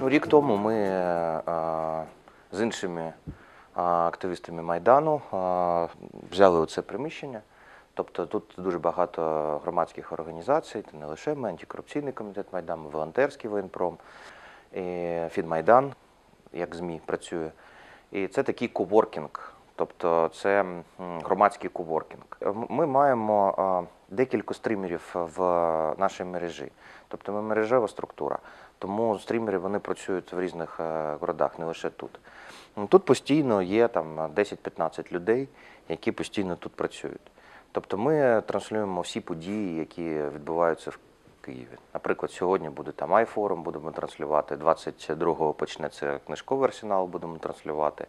Ну, рік тому ми е, з іншими е, активістами Майдану взяли оце приміщення. Тобто тут дуже багато громадських організацій, не лише ми, антикорупційний комітет Майдану, волонтерський воєнпром, і Фінмайдан, як ЗМІ працює. І це такий коворкінг, тобто це громадський коворкінг. Ми маємо декілька стрімерів в нашій мережі. Тобто ми мережева структура. Тому стрімери вони працюють в різних е, городах, не лише тут. Ну, Тут постійно є там 10-15 людей, які постійно тут працюють. Тобто ми транслюємо всі події, які відбуваються в Києві. Наприклад, сьогодні буде там айфорум, будемо транслювати. 22-го почнеться книжковий арсенал, будемо транслювати.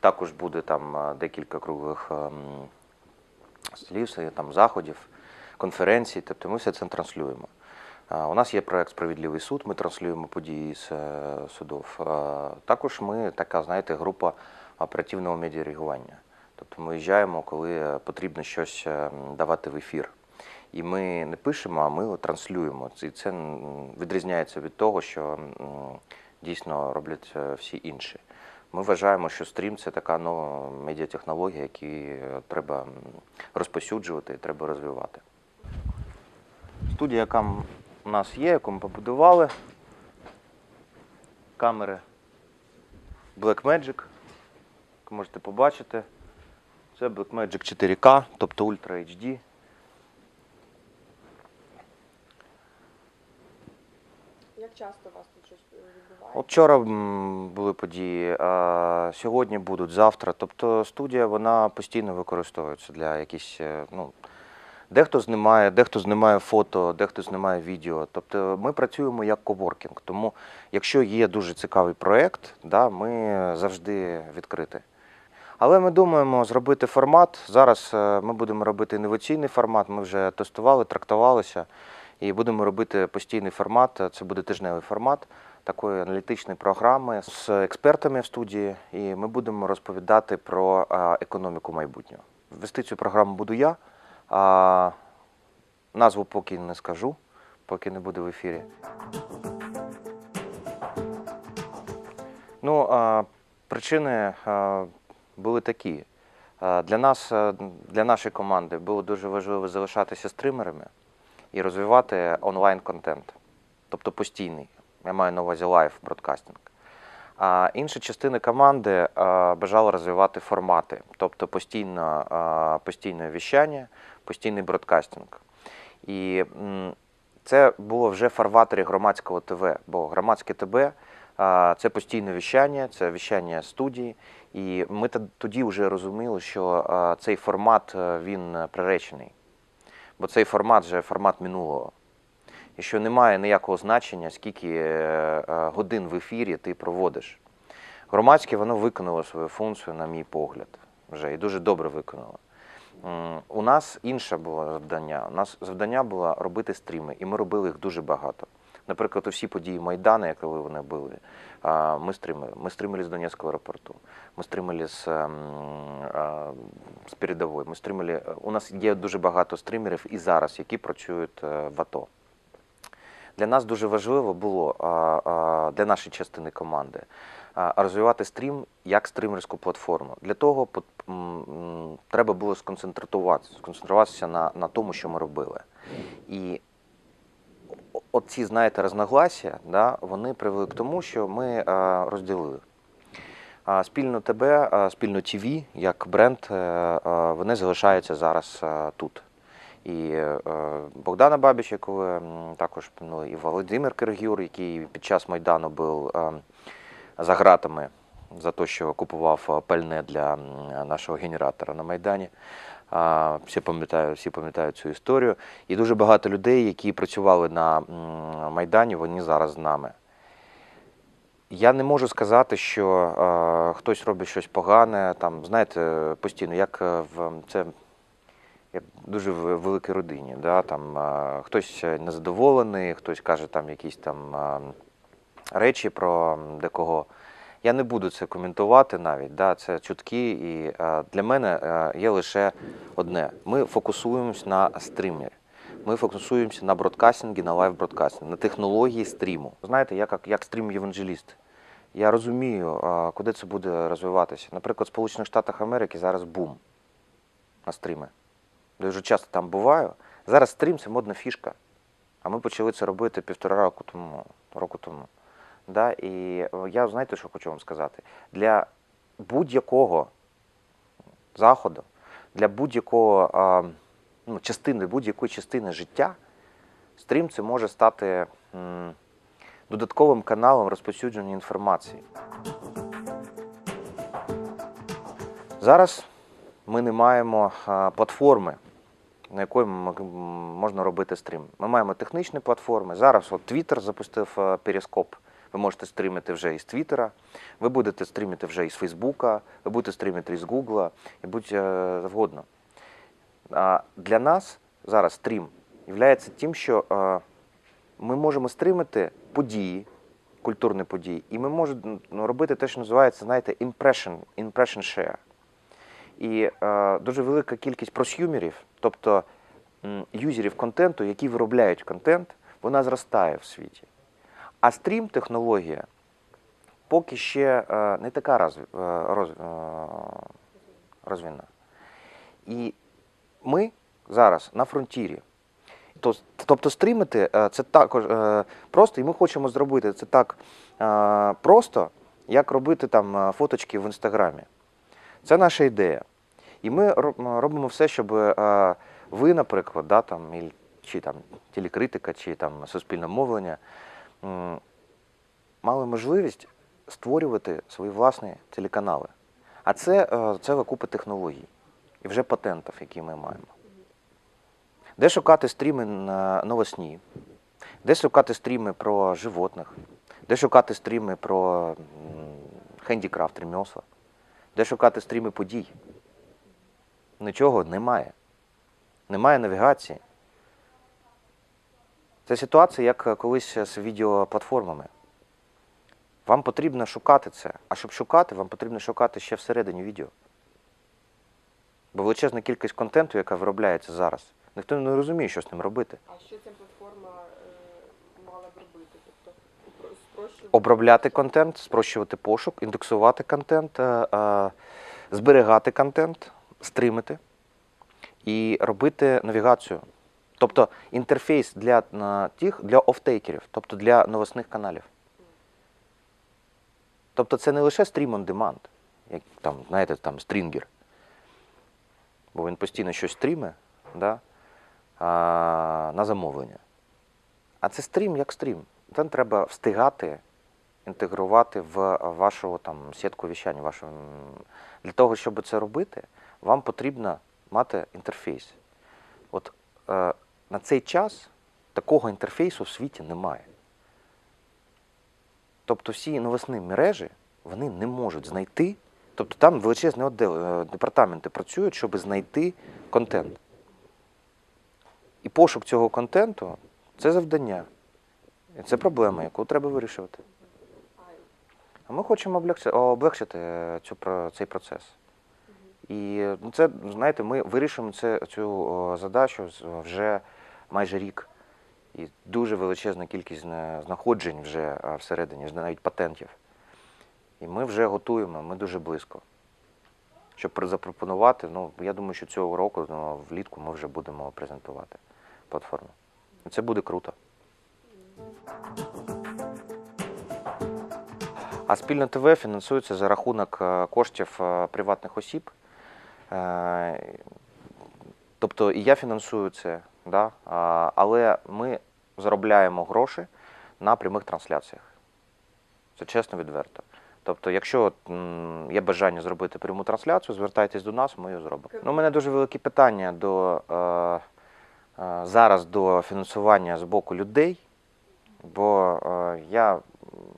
Також буде там е, декілька круглих ем, столів, е, там заходів, конференцій. Тобто ми все це транслюємо. У нас є проект Справедливий суд, ми транслюємо події з е, судов. Також ми така, знаєте, група оперативного медіареагування. Тобто ми виїжджаємо, коли потрібно щось е, давати в ефір. І ми не пишемо, а ми транслюємо. І це відрізняється від того, що дійсно роблять е, всі інші. Ми вважаємо, що стрім це така нова медіатехнологія, яку е, треба м, розповсюджувати і треба розвивати. Студія, яка у нас є, яку ми побудували. Камери Blackmagic, як можете побачити. Це Blackmagic 4K, тобто Ultra HD. Як часто у вас тут щось відбувається? От вчора були події, а сьогодні будуть, завтра. Тобто студія вона постійно використовується для якісь. е, Ну, дехто знімає, дехто знімає фото, дехто знімає відео. Тобто ми працюємо як коворкінг. Тому, якщо є дуже цікавий проєкт, да, ми завжди відкриті. Але ми думаємо зробити формат. Зараз е, ми будемо робити інноваційний формат. Ми вже тестували, трактувалися і будемо робити постійний формат. Це буде тижневий формат такої аналітичної програми з експертами в студії, і ми будемо розповідати про економіку майбутнього. Вести цю програму буду я, а назву поки не скажу, поки не буде в ефірі. Ну, а, причини а, були такі. Для нас, для нашої команди було дуже важливо залишатися стримерами і розвивати онлайн-контент, тобто постійний. Я маю на увазі лайв бродкастинг. А інша частина команди а, бажала розвивати формати, тобто постійно, постійне віщання, постійний бродкастинг. І це було вже фарватері громадського ТВ, бо громадське ТВ це постійне віщання, це віщання студії. І ми тоді вже розуміли, що цей формат він е, приречений. Бо цей формат вже формат минулого. І що немає ніякого значення, скільки е, е, годин в ефірі ти проводиш. Громадське воно виконало свою функцію, на мій погляд, вже і дуже добре виконало. М, У нас інше було завдання. У нас завдання було робити стріми, і ми робили їх дуже багато. Наприклад, усі події Майдану, коли вони були, ми стримали. Ми стримали з Донецького аеропорту, ми стримали з, ем, з передової. Ми стримали. У нас є дуже багато стримерів і зараз, які працюють е, в АТО. Для нас дуже важливо було для нашої частини команди розвивати стрім як стримерську платформу. Для того треба було сконцентруватися, сконцентруватися на, на тому, що ми робили. І оці, знаєте, розногласія, да, вони привели к тому, що ми розділили. Спільно ТБ, спільно ТВ, як бренд, е, е, вони залишаються зараз е, тут. І е, Богдана Бабіч, м, також ну, і Володимир Киргюр, який під час Майдану був е, за ґратами за те, що купував е, пальне для нашого генератора на Майдані. Всі пам'ятають, всі пам'ятають цю історію. І дуже багато людей, які працювали на Майдані, вони зараз з нами. Я не можу сказати, що е, хтось робить щось погане. Там, знаєте, постійно, як в це як дуже великій родині. Да? Там, хтось незадоволений, хтось каже там якісь там речі про декого. Я не буду це коментувати навіть. Да? Це чутки, і для мене є лише одне: ми фокусуємось на стрімері. Ми фокусуємося на бродкастингі, на лайв-бродкастинг, на технології стріму. Знаєте, я як, як стрім-євангеліст. Я розумію, куди це буде розвиватися. Наприклад, в Сполучених Штатах Америки зараз бум на стріми. Дуже часто там буваю. Зараз стрім це модна фішка. А ми почали це робити півтора року тому. Року тому. Да? І е, я знаєте, що хочу вам сказати? Для будь-якого заходу, для будь-якого ну, частини, будь-якої частини життя, стрім це може стати м, додатковим каналом розповсюдження інформації. Зараз ми не маємо а, платформи, на якої можна робити стрім. Ми маємо технічні платформи. Зараз от Twitter запустив е, перископ. Ви можете стрімити вже із Твіттера, ви будете стрімити вже із Фейсбука, ви будете стрімити із Гугла і будь е, завгодно. А для нас зараз стрім є тим, що е, ми можемо стримити події, культурні події, і ми можемо ну, робити те, що називається, знаєте, impression, impression share. І е, дуже велика кількість просюмерів, тобто юзерів контенту, які виробляють контент, вона зростає в світі. А стрім-технологія поки ще е, не така розв... е, роз... е, розвинена. І ми зараз на фронтірі. Тобто стрімити е, це також просто, і ми хочемо зробити це так просто, як робити там фоточки в інстаграмі. Це наша ідея. І ми робимо все, щоб е, ви, наприклад, да, там, чи там телекритика, чи там суспільне мовлення, мали можливість створювати свої власні телеканали. А це, е, це купа технологій і вже патентів, які ми маємо. Де шукати стріми на новосні, де шукати стріми про животних, де шукати стріми про хендікрафт, ремесла, де шукати стріми подій. Нічого немає. Немає навігації. Це ситуація, як колись з відеоплатформами. Вам потрібно шукати це. А щоб шукати, вам потрібно шукати ще всередині відео. Бо величезна кількість контенту, яка виробляється зараз, ніхто не розуміє, що з ним робити. А що ця платформа е, мала б робити? Тобто спрощувати? Обробляти контент, спрощувати пошук, індексувати контент, е, е, зберігати контент, стримити і робити навігацію. Тобто інтерфейс для на, тих для офтейкерів, тобто для новосних каналів. Тобто це не лише стрім on demand, як там, знаєте, там стрінгер. Бо він постійно щось стріме да, а, на замовлення. А це стрім як стрім. Там треба встигати інтегрувати в вашу там, сітку віщання. Вашу... Для того, щоб це робити, вам потрібно мати інтерфейс. От е, на цей час такого інтерфейсу в світі немає. Тобто всі новосні мережі вони не можуть знайти, тобто там величезні е, департаменти працюють, щоб знайти контент. І пошук цього контенту це завдання. І це проблема, яку треба вирішувати. А, ми хочемо облегшити е, цю, цей процес. І ну, це, знаєте, ми вирішуємо це, цю задачу вже майже рік. І дуже величезна кількість знаходжень вже всередині, навіть патентів. І ми вже готуємо, ми дуже близько. Щоб запропонувати, ну, я думаю, що цього року, ну, влітку, ми вже будемо презентувати платформу. Це буде круто. А спільне ТВ фінансується за рахунок е, коштів е, приватних осіб. Е, Тобто і я фінансую це, да? але ми заробляємо гроші на прямих трансляціях. Це чесно відверто. Тобто, якщо є бажання зробити пряму трансляцію, звертайтесь до нас, ми її зробимо. Ну, у мене дуже великі питання до, е, е, зараз до фінансування з боку людей, бо я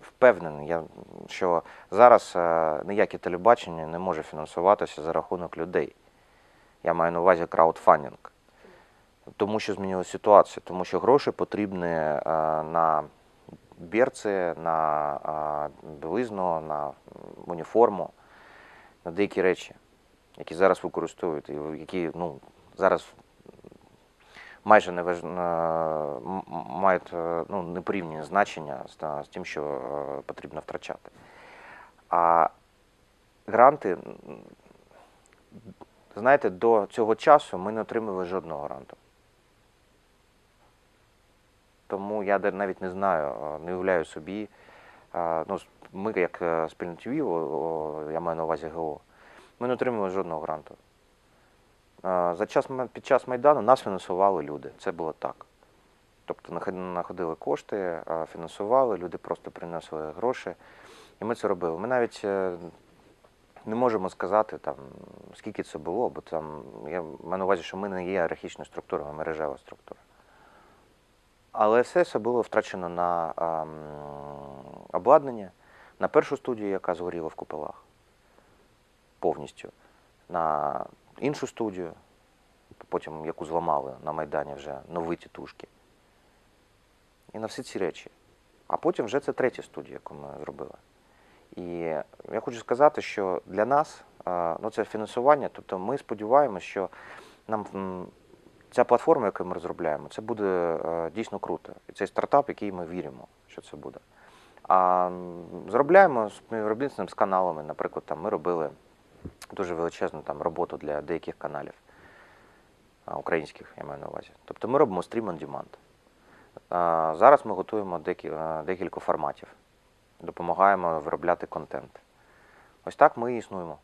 впевнений, я, що зараз е, ніяке телебачення не може фінансуватися за рахунок людей. Я маю на увазі краудфандинг. Тому що змінилася ситуація, тому що гроші потрібні е, на берці, на е, білизну, на уніформу, на деякі речі, які зараз використовують, які ну, зараз майже не важ... мають е, ну, непорівняні значення з, з тим, що е, потрібно втрачати. А гранти, знаєте, до цього часу ми не отримали жодного гранту. Тому я навіть не знаю, е, не уявляю собі. Ну, ми, як спільно ТВ, о- о, я маю на увазі ГО, ми не отримали жодного гранту. За час, під час Майдану нас фінансували люди. Це було так. Тобто наход- знаходили кошти, фінансували, люди просто приносили гроші. І ми це робили. Ми навіть е, не можемо сказати, там, скільки це було, бо там, я маю на увазі, що ми не є ієрархічною структурою, а мережева структура. Але все це було втрачено на ем, обладнання, на першу студію, яка згоріла в куполах повністю, на іншу студію, потім яку зламали на Майдані вже нові тітушки. І на всі ці речі. А потім вже це третя студія, яку ми зробили. І я хочу сказати, що для нас ну, це фінансування, тобто ми сподіваємося, що нам ця платформа, яку ми розробляємо, це буде е, дійсно круто. І цей стартап, який ми віримо, що це буде. А зробляємо співробітництвом з каналами. Наприклад, там ми робили дуже величезну там, роботу для деяких каналів українських, я маю на увазі. Тобто ми робимо стрім on demand. Зараз ми готуємо декілька форматів, допомагаємо виробляти контент. Ось так ми і існуємо.